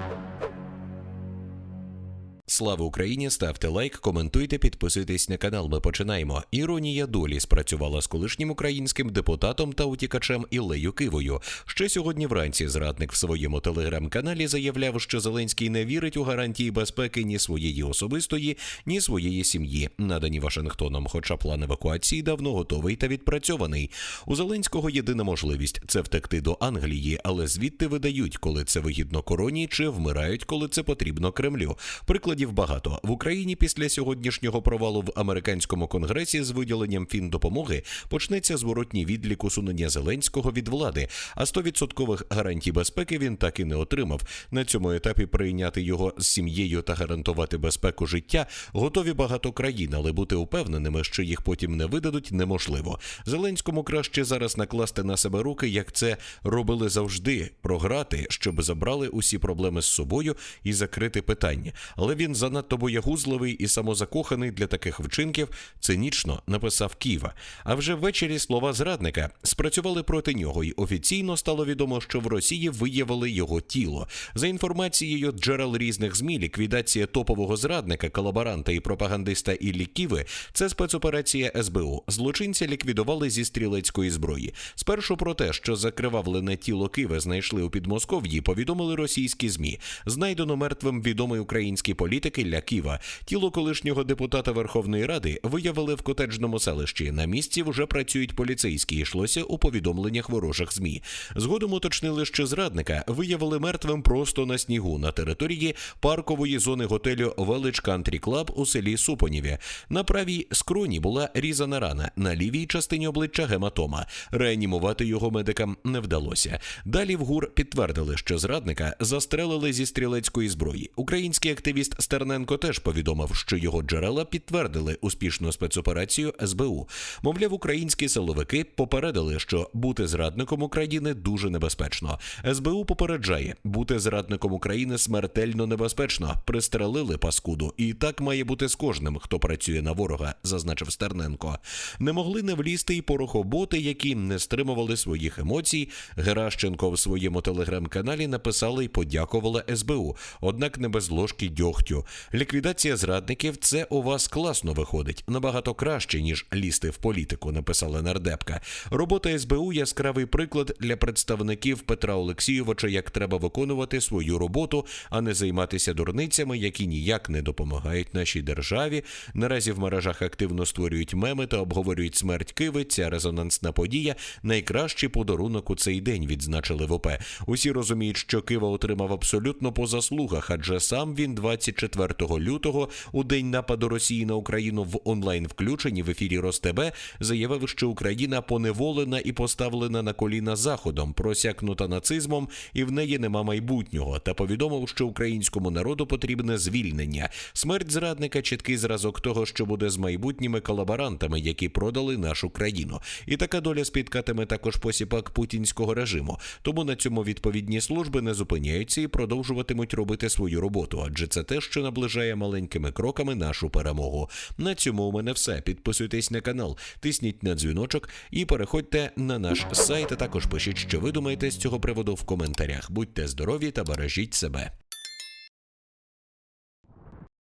Thank you. Слава Україні! Ставте лайк, коментуйте, підписуйтесь на канал. Ми починаємо. Іронія долі спрацювала з колишнім українським депутатом та утікачем Ілею Кивою. Ще сьогодні вранці зрадник в своєму телеграм-каналі заявляв, що Зеленський не вірить у гарантії безпеки ні своєї особистої, ні своєї сім'ї, надані Вашингтоном. Хоча план евакуації давно готовий та відпрацьований. У Зеленського єдина можливість це втекти до Англії, але звідти видають, коли це вигідно короні, чи вмирають, коли це потрібно Кремлю. Прикладів багато в Україні після сьогоднішнього провалу в американському конгресі з виділенням фіндопомоги почнеться зворотній відлік усунення Зеленського від влади. А 100% гарантій безпеки він так і не отримав. На цьому етапі прийняти його з сім'єю та гарантувати безпеку життя готові багато країн, але бути упевненими, що їх потім не видадуть, неможливо. Зеленському краще зараз накласти на себе руки, як це робили завжди, програти, щоб забрали усі проблеми з собою і закрити питання. Але він занадто боягузливий і самозакоханий для таких вчинків, цинічно написав Ківа. А вже ввечері слова зрадника спрацювали проти нього, і офіційно стало відомо, що в Росії виявили його тіло. За інформацією джерел різних змі, ліквідація топового зрадника, колаборанта і пропагандиста Іллі Ківи – це спецоперація СБУ. Злочинця ліквідували зі стрілецької зброї. Спершу про те, що закривавлене тіло Киви знайшли у Підмосков'ї, повідомили російські змі. Знайдено мертвим відомий український політик Ілля Ківа. Тіло колишнього депутата Верховної Ради виявили в котеджному селищі. На місці вже працюють поліцейські. Йшлося у повідомленнях ворожих змі. Згодом уточнили, що зрадника виявили мертвим просто на снігу на території паркової зони готелю Велич Кантрі Клаб у селі Супоніві. На правій скроні була різана рана, на лівій частині обличчя гематома. Реанімувати його медикам не вдалося. Далі в ГУР підтвердили, що зрадника застрелили зі стрілецької зброї. Український активіст Стерненко теж повідомив, що його джерела підтвердили успішну спецоперацію СБУ. Мовляв, українські силовики попередили, що бути зрадником України дуже небезпечно. СБУ попереджає, бути зрадником України смертельно небезпечно. Пристрелили паскуду, і так має бути з кожним, хто працює на ворога, зазначив Стерненко. Не могли не влізти й порохоботи, які не стримували своїх емоцій. Геращенко в своєму телеграм-каналі написали й подякувала СБУ, однак не без ложки дьогтю. Ліквідація зрадників це у вас класно виходить, набагато краще ніж лізти в політику. Написала нардепка. Робота СБУ яскравий приклад для представників Петра Олексійовича, як треба виконувати свою роботу, а не займатися дурницями, які ніяк не допомагають нашій державі. Наразі в мережах активно створюють меми та обговорюють смерть Киви. Ця резонансна подія найкращий подарунок у цей день. Відзначили в ОП. Усі розуміють, що Кива отримав абсолютно по заслугах, адже сам він 24 лютого, у день нападу Росії на Україну в онлайн включенні в ефірі Ростебе, заявив, що Україна поневолена і поставлена на коліна заходом, просякнута нацизмом, і в неї нема майбутнього. Та повідомив, що українському народу потрібне звільнення. Смерть зрадника чіткий зразок того, що буде з майбутніми колаборантами, які продали нашу країну. І така доля спіткатиме також посіпак путінського режиму. Тому на цьому відповідні служби не зупиняються і продовжуватимуть робити свою роботу, адже це те, що наближає маленькими кроками нашу перемогу. На цьому у мене все. Підписуйтесь на канал, тисніть на дзвіночок і переходьте на наш сайт. А також пишіть, що ви думаєте з цього приводу в коментарях. Будьте здорові та бережіть себе.